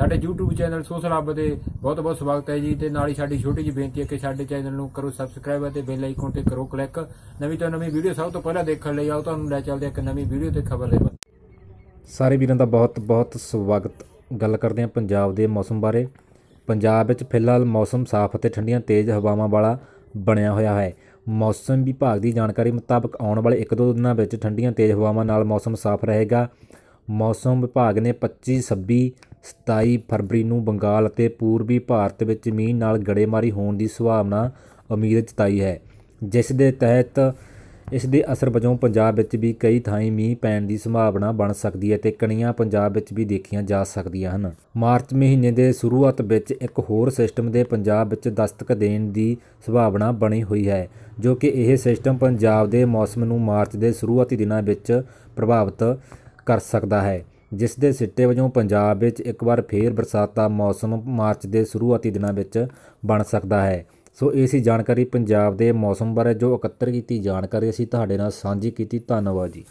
ਸਾਡੇ YouTube channel social ਹੱਬ ਦੇ ਬਹੁਤ ਬਹੁਤ ਸਵਾਗਤ ਹੈ ਜੀ ਤੇ ਨਾਲ ਹੀ ਸਾਡੀ ਛੋਟੀ ਜਿਹੀ ਬੇਨਤੀ ਹੈ ਕਿ ਸਾਡੇ ਚੈਨਲ ਨੂੰ ਕਰੋ ਸਬਸਕ੍ਰਾਈਬ ਅਤੇ ਬੈਲ ਆਈਕਨ ਤੇ ਕਰੋ ਕਲਿੱਕ ਨਵੀਂ ਤੋਂ ਨਵੀਂ ਵੀਡੀਓ ਸਭ ਤੋਂ ਪਹਿਲਾਂ ਦੇਖਣ ਲਈ ਆਓ, ਤੁਹਾਨੂੰ ਲੈ ਚੱਲਦੇ ਹਾਂ ਇੱਕ ਨਵੀਂ ਵੀਡੀਓ ਤੇ ਖਬਰ ਦੇ ਸਾਰੇ ਵੀਰਾਂ ਦਾ ਬਹੁਤ ਬਹੁਤ ਸਵਾਗਤ। ਗੱਲ ਕਰਦੇ ਹਾਂ ਪੰਜਾਬ ਦੇ ਮੌਸਮ ਬਾਰੇ। ਪੰਜਾਬ ਵਿੱਚ ਫਿਲਹਾਲ ਮੌਸਮ ਸਾਫ਼ ਅਤੇ ਠੰਡੀਆਂ ਤੇਜ਼ ਹਵਾਵਾਂ ਵਾਲਾ ਬਣਿਆ ਹੋਇਆ ਹੈ। ਮੌਸਮ ਵਿਭਾਗ ਦੀ ਜਾਣਕਾਰੀ ਮੁਤਾਬਕ ਆਉਣ ਵਾਲੇ 1-2 ਦਿਨਾਂ ਵਿੱਚ ਠੰਡੀਆਂ ਤੇਜ਼ ਹਵਾਵਾਂ ਨਾਲ ਮੌਸਮ ਸਾਫ਼ ਰਹੇਗਾ। ਮੌਸਮ ਵਿਭਾਗ ਨੇ 25 26 27 ਫਰਵਰੀ ਨੂੰ ਬੰਗਾਲ ਅਤੇ ਪੂਰਬੀ ਭਾਰਤ ਵਿੱਚ ਮੀਂਹ ਨਾਲ ਗੜੇਮਾਰੀ ਹੋਣ ਦੀ ਸੰਭਾਵਨਾ ਉਮੀਦ ਜਤਾਈ ਹੈ, ਜਿਸ ਦੇ ਤਹਿਤ ਇਸ ਦੇ ਅਸਰ ਵਜੋਂ ਪੰਜਾਬ ਵਿੱਚ ਵੀ ਕਈ ਥਾਈਂ ਮੀਂਹ ਪੈਣ ਦੀ ਸੰਭਾਵਨਾ ਬਣ ਸਕਦੀ ਹੈ ਤੇ ਕਣੀਆਂ ਪੰਜਾਬ ਵਿੱਚ ਵੀ ਦੇਖੀਆਂ ਜਾ ਸਕਦੀਆਂ ਹਨ। ਮਾਰਚ ਮਹੀਨੇ ਦੇ ਸ਼ੁਰੂਆਤ ਵਿੱਚ ਇੱਕ ਹੋਰ ਸਿਸਟਮ ਦੇ ਪੰਜਾਬ ਵਿੱਚ ਦਸਤਕ ਦੇਣ ਦੀ ਸੰਭਾਵਨਾ ਬਣੀ ਹੋਈ ਹੈ, ਜੋ ਕਿ ਇਹ ਸਿਸਟਮ ਪੰਜਾਬ ਦੇ ਮੌਸਮ ਨੂੰ ਮਾਰਚ ਦੇ ਸ਼ੁਰੂਆਤੀ ਦਿਨਾਂ ਵਿੱਚ ਪ੍ਰਭਾਵਿਤ ਕਰ ਸਕਦਾ ਹੈ। ਜਿਸ ਦੇ ਸਿੱਟੇ ਵਜੋਂ ਪੰਜਾਬ ਵਿੱਚ ਇੱਕ ਵਾਰ ਫੇਰ ਬਰਸਾਤ ਦਾ ਮੌਸਮ ਮਾਰਚ ਦੇ ਸ਼ੁਰੂਆਤੀ ਦਿਨਾਂ ਵਿੱਚ ਬਣ ਸਕਦਾ ਹੈ। ਸੋ ਇਹ ਸੀ ਜਾਣਕਾਰੀ ਪੰਜਾਬ ਦੇ ਮੌਸਮ ਬਾਰੇ ਜੋ ਇਕੱਤਰ ਕੀਤੀ ਜਾਣਕਾਰੀ ਅਸੀਂ ਤੁਹਾਡੇ ਨਾਲ ਸਾਂਝੀ ਕੀਤੀ। ਧੰਨਵਾਦ ਜੀ।